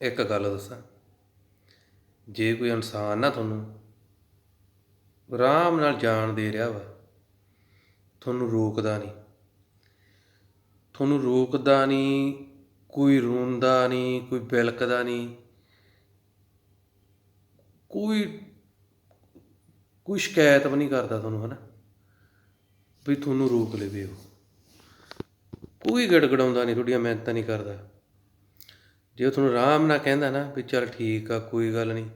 ਇੱਕ ਗੱਲ ਦੱਸਾਂ। ਜੇ ਕੋਈ ਇਨਸਾਨ ਨਾ ਤੁਹਾਨੂੰ ਆਰਾਮ ਨਾਲ ਜਾਣ ਦੇ ਰਿਹਾ ਵਾ, ਤੁਹਾਨੂੰ ਰੋਕਦਾ ਨਹੀਂ। ਤੁਹਾਨੂੰ ਰੋਕਦਾ ਨਹੀਂ, ਕੋਈ ਰੋਂਦਾ ਨਹੀਂ, ਕੋਈ ਬਿਲਕਦਾ ਨਹੀਂ, ਕੋਈ ਕੋਈ ਸ਼ਿਕਾਇਤ ਵੀ ਨਹੀਂ ਕਰਦਾ ਤੁਹਾਨੂੰ, ਹਨਾ? ਵੀ ਤੁਹਾਨੂੰ ਰੋਕ ਲਵੇ ਉਹ। ਕੋਈ ਗੜਗੜਾਉਂਦਾ ਨਹੀਂ, ਤੁਹਾਡੀਆਂ ਮਿਹਨਤਾਂ ਨਹੀਂ ਕਰਦਾ। ਜੇ ਉਹ ਤੁਹਾਨੂੰ ਆਰਾਮ ਨਾਲ ਕਹਿੰਦਾ ਨਾ ਵੀ ਚੱਲ ਠੀਕ ਆ, ਕੋਈ ਗੱਲ ਨਹੀਂ।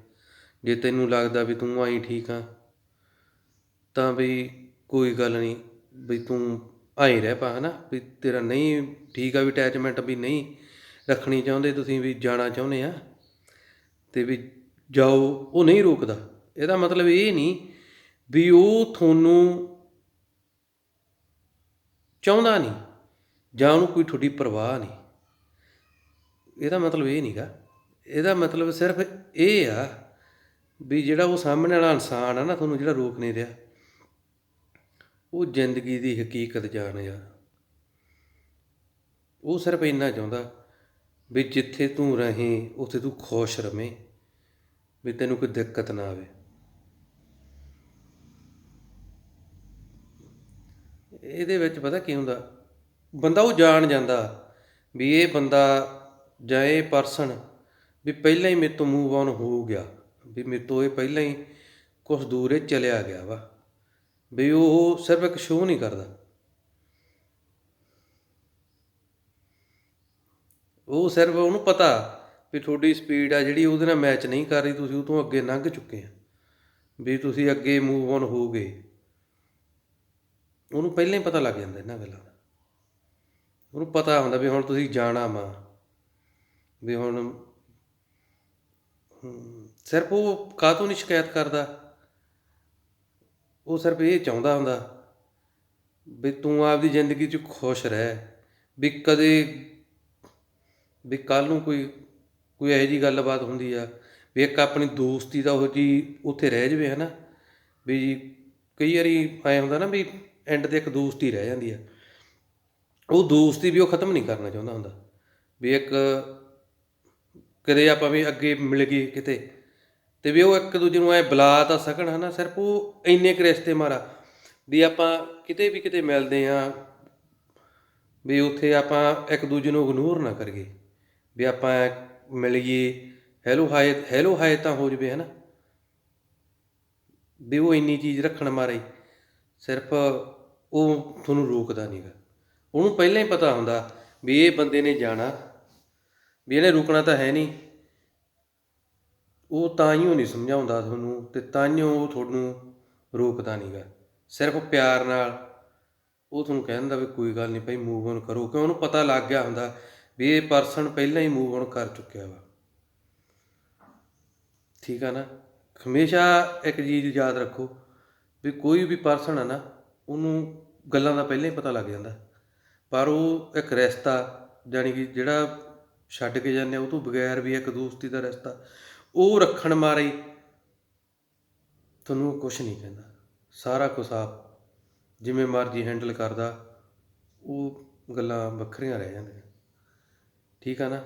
ਜੇ ਤੈਨੂੰ ਲੱਗਦਾ ਵੀ ਤੂੰ ਆਈ ਠੀਕ ਆ, ਤਾਂ ਵੀ ਕੋਈ ਗੱਲ ਨਹੀਂ, ਵੀ ਤੂੰ ਆਈ ਰਹਿ ਪਾ, ਹਨਾ? ਵੀ ਤੇਰਾ ਨਹੀਂ ਠੀਕ ਆ, ਵੀ ਅਟੈਚਮੈਂਟ ਵੀ ਨਹੀਂ ਰੱਖਣੀ ਚਾਹੁੰਦੇ ਤੁਸੀਂ, ਵੀ ਜਾਣਾ ਚਾਹੁੰਦੇ ਆ, ਤੇ ਵੀ ਜਾਓ, ਉਹ ਨਹੀਂ ਰੋਕਦਾ। ਇਹਦਾ ਮਤਲਬ ਇਹ ਨਹੀਂ ਵੀ ਉਹ ਤੁਹਾਨੂੰ ਚਾਹੁੰਦਾ ਨਹੀਂ, ਜਾਂ ਉਹਨੂੰ ਕੋਈ ਤੁਹਾਡੀ ਪਰਵਾਹ ਨਹੀਂ। ਇਹਦਾ ਮਤਲਬ ਇਹ ਨਹੀਂਗਾ ਇਹਦਾ ਮਤਲਬ ਸਿਰਫ ਇਹ ਆ ਵੀ ਜਿਹੜਾ ਉਹ ਸਾਹਮਣੇ ਵਾਲਾ ਇਨਸਾਨ ਆ ਨਾ, ਤੁਹਾਨੂੰ ਜਿਹੜਾ ਰੋਕ ਨਹੀਂ ਰਿਹਾ, ਉਹ ਜ਼ਿੰਦਗੀ ਦੀ ਹਕੀਕਤ ਜਾਣ ਯਾਰ ਉਹ ਸਿਰਫ ਇੰਨਾ ਚਾਹੁੰਦਾ ਵੀ ਜਿੱਥੇ ਤੂੰ ਰਹੇ, ਉੱਥੇ ਤੂੰ ਖੁਸ਼ ਰਵੇਂ, ਵੀ ਤੈਨੂੰ ਕੋਈ ਦਿੱਕਤ ਨਾ ਆਵੇ। ਇਹਦੇ ਵਿੱਚ ਪਤਾ ਕੀ ਹੁੰਦਾ? ਬੰਦਾ ਉਹ ਜਾਣ ਜਾਂਦਾ ਵੀ ਇਹ ਬੰਦਾ ਜਾਂ ਇਹ ਪਰਸਨ ਵੀ ਪਹਿਲਾਂ ਹੀ ਮੇਰੇ ਤੋਂ ਮੂਵ ਆਨ ਹੋ ਗਿਆ। ਵੀ ਮੇਰੇ ਤੋਂ ਇਹ ਪਹਿਲਾਂ ਹੀ ਕੁਝ ਦੂਰ ਇਹ ਚਲਿਆ ਗਿਆ ਵਾ। ਵੀ ਉਹ ਸਿਰਫ ਇੱਕ ਸ਼ੋਅ ਨਹੀਂ ਕਰਦਾ। ਉਹ ਸਿਰਫ ਉਹਨੂੰ ਪਤਾ ਵੀ ਤੁਹਾਡੀ ਸਪੀਡ ਆ ਜਿਹੜੀ ਉਹਦੇ ਨਾਲ ਮੈਚ ਨਹੀਂ ਕਰ ਰਹੀ, ਤੁਸੀਂ ਉਹ ਤੋਂ ਅੱਗੇ ਲੰਘ ਚੁੱਕੇ ਆ। ਵੀ ਤੁਸੀਂ ਅੱਗੇ ਮੂਵ ਔਨ ਹੋ ਗਏ। ਉਹਨੂੰ ਪਹਿਲਾਂ ਹੀ ਪਤਾ ਲੱਗ ਜਾਂਦਾ ਇਹਨਾਂ ਗੱਲਾਂ ਦਾ। ਉਹਨੂੰ ਪਤਾ ਹੁੰਦਾ ਵੀ ਹੁਣ ਤੁਸੀਂ ਜਾਣਾ ਵਾ। ਵੀ ਹੁਣ ਸਿਰਫ ਉਹ ਕਾਹਤੋਂ ਨਹੀਂ ਸ਼ਿਕਾਇਤ ਕਰਦਾ? ਉਹ ਸਿਰਫ ਇਹ ਚਾਹੁੰਦਾ ਹੁੰਦਾ ਵੀ ਤੂੰ ਆਪਦੀ ਜ਼ਿੰਦਗੀ 'ਚ ਖੁਸ਼ ਰਹਿ, ਵੀ ਕਦੇ, ਵੀ ਕੱਲ ਨੂੰ ਕੋਈ ਕੋਈ ਇਹੋ ਜੀ ਗੱਲਬਾਤ ਹੁੰਦੀ ਆ, ਵੀ ਇੱਕ ਆਪਣੀ ਦੋਸਤੀ ਦਾ ਉਹ ਜੀ ਉੱਥੇ ਰਹਿ ਜਵੇ, ਹਨਾ? ਵੀ ਜੀ ਕਈ ਵਾਰੀ ਐ ਹੁੰਦਾ ਨਾ ਵੀ ਐਂਡ ਤੇ ਇੱਕ ਦੋਸਤੀ ਰਹਿ ਜਾਂਦੀ ਆ। ਉਹ ਦੋਸਤੀ ਵੀ ਉਹ ਖਤਮ ਨਹੀਂ ਕਰਨਾ ਚਾਹੁੰਦਾ ਹੁੰਦਾ, ਵੀ ਇੱਕ ਕਦੇ ਆਪਾਂ ਵੀ ਅੱਗੇ ਮਿਲ ਗਏ ਕਿਤੇ, ਤੇ ਵੀ ਉਹ ਇੱਕ ਦੂਜੇ ਨੂੰ ਐ ਬੁਲਾ ਤਾਂ ਸਕਣ ਹਨਾ, ਸਿਰਫ ਉਹ ਇੰਨੇ ਕੁ ਰਿਸ਼ਤੇ ਮਾਰਾ, ਵੀ ਆਪਾਂ ਕਿਤੇ ਵੀ ਕਿਤੇ ਮਿਲਦੇ ਆ ਵੀ ਉੱਥੇ ਆਪਾਂ ਇੱਕ ਦੂਜੇ ਨੂੰ ਇਗਨੋਰ ਨਾ ਕਰੀਏ, ਵੀ ਆਪਾਂ ਮਿਲੀਏ ਹੈਲੋ ਹਾਏ ਹੈਲੋ ਹਾਏ ਤਾਂ ਹੋ ਜਵੇ ਹਨਾ, ਵੀ ਉਹ ਇੰਨੀ ਚੀਜ਼ ਰੱਖਣ ਮਾਰੇ, ਸਿਰਫ ਉਹ ਤੁਹਾਨੂੰ ਰੋਕਦਾ ਨਹੀਂਗਾ ਉਹਨੂੰ ਪਹਿਲਾਂ ਹੀ ਪਤਾ ਹੁੰਦਾ ਵੀ ਇਹ ਬੰਦੇ ਨੇ ਜਾਣਾ ਵੀ ਇਹਨੇ ਰੁਕਣਾ ਤਾਂ ਹੈ ਨਹੀਂ। ਉਹ ਤਾਂ ਹੀ ਉਹ ਨਹੀਂ ਸਮਝਾਉਂਦਾ ਤੁਹਾਨੂੰ ਤੇ ਤਾਂ ਹੀ ਉਹ ਤੁਹਾਨੂੰ ਰੋਕਦਾ ਨਹੀਂਗਾ। ਸਿਰਫ ਪਿਆਰ ਨਾਲ ਉਹ ਤੁਹਾਨੂੰ ਕਹਿੰਦਾ ਵੀ ਕੋਈ ਗੱਲ ਨਹੀਂ ਭਾਈ ਮੂਵ ਔਨ ਕਰੋ। ਕਿਉਂ? ਉਹਨੂੰ ਪਤਾ ਲੱਗ ਗਿਆ ਹੁੰਦਾ ਵੀ ਇਹ ਪਰਸਨ ਪਹਿਲਾਂ ਹੀ ਮੂਵ ਔਨ ਕਰ ਚੁੱਕਿਆ ਵਾ। ਠੀਕ ਆ ਨਾ? ਹਮੇਸ਼ਾ ਇੱਕ ਚੀਜ਼ ਯਾਦ ਰੱਖੋ ਵੀ ਕੋਈ ਵੀ ਪਰਸਨ ਆ ਨਾ, ਉਹਨੂੰ ਗੱਲਾਂ ਦਾ ਪਹਿਲਾਂ ਹੀ ਪਤਾ ਲੱਗ ਜਾਂਦਾ। ਪਰ ਉਹ ਇੱਕ ਰਿਸ਼ਤਾ ਜਾਨੀ ਕਿ ਜਿਹੜਾ ਛੱਡ ਕੇ ਜਾਂਦੇ ਆ, ਉਹ ਤੋਂ ਬਗੈਰ ਵੀ ਇੱਕ ਦੋਸਤੀ ਦਾ ਰਿਸ਼ਤਾ। ਉਹ ਰੱਖਣ ਮਾਰੇ ਤੁਹਾਨੂੰ ਕੁਝ ਨਹੀਂ ਕਹਿੰਦਾ। ਸਾਰਾ ਕੁਝ ਆਪ ਜਿਵੇਂ ਮਰਜ਼ੀ ਹੈਂਡਲ ਕਰਦਾ, ਉਹ ਗੱਲਾਂ ਵੱਖਰੀਆਂ ਰਹਿ ਜਾਂਦੀਆਂ। ਠੀਕ ਆ ਨਾ?